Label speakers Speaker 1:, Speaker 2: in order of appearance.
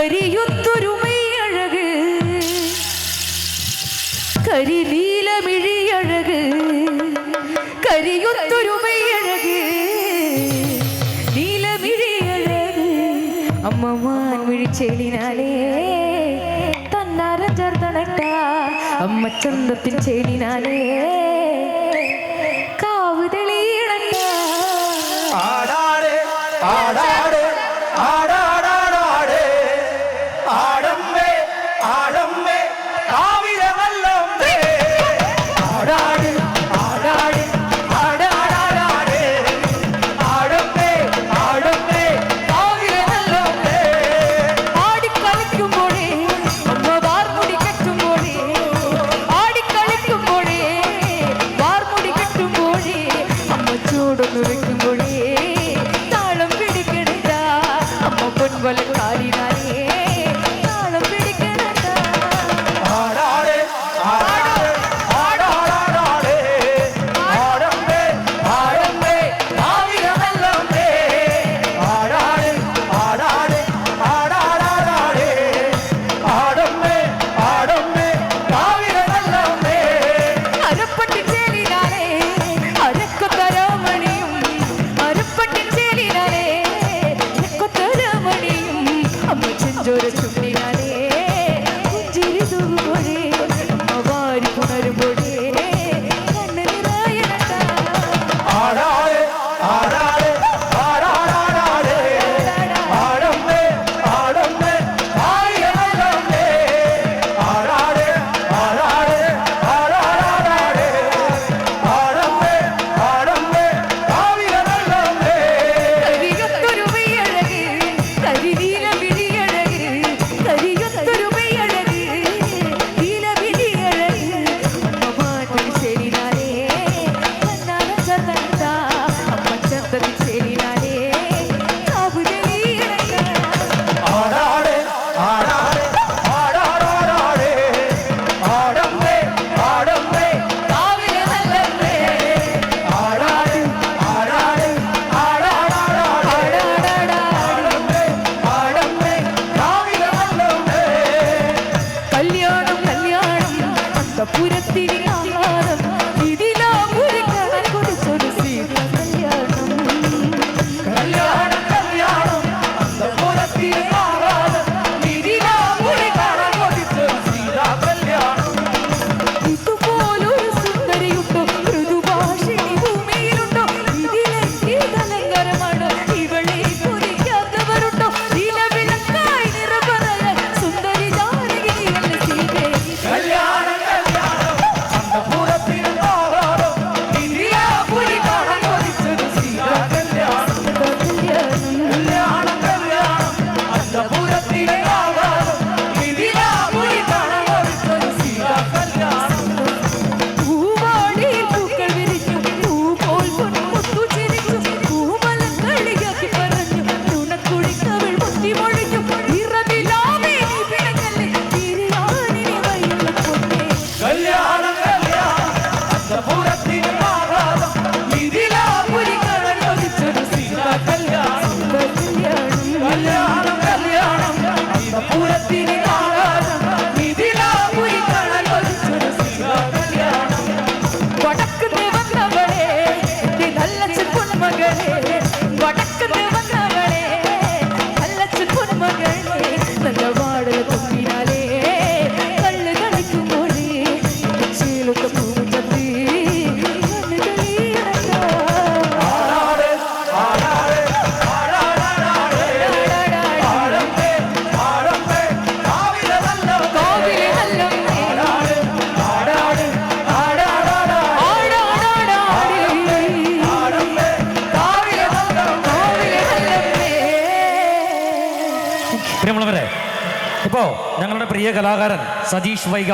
Speaker 1: കരിയൊത്തൊരുമയഴക്. കരിനീലമിഴിയഴക്. കരിയൊത്തൊരുമയഴക്. നീലമിഴിയഴക്. അമ്മമാൻ വിഴിച്ചെളിനാലേ തന്നാരം ചേർത്തണട്ട. അമ്മ ചന്തത്തിൻ ചെളിനാലേ. കാവ് തെളിയണട്ട.
Speaker 2: ആടാടെ ആടാടെ
Speaker 1: ആടാ.
Speaker 2: i put
Speaker 1: por esse
Speaker 3: പ്രിയമുള്ളവരെ ഇപ്പോൾ ഞങ്ങളുടെ പ്രിയ കലാകാരൻ സതീഷ് വൈഗ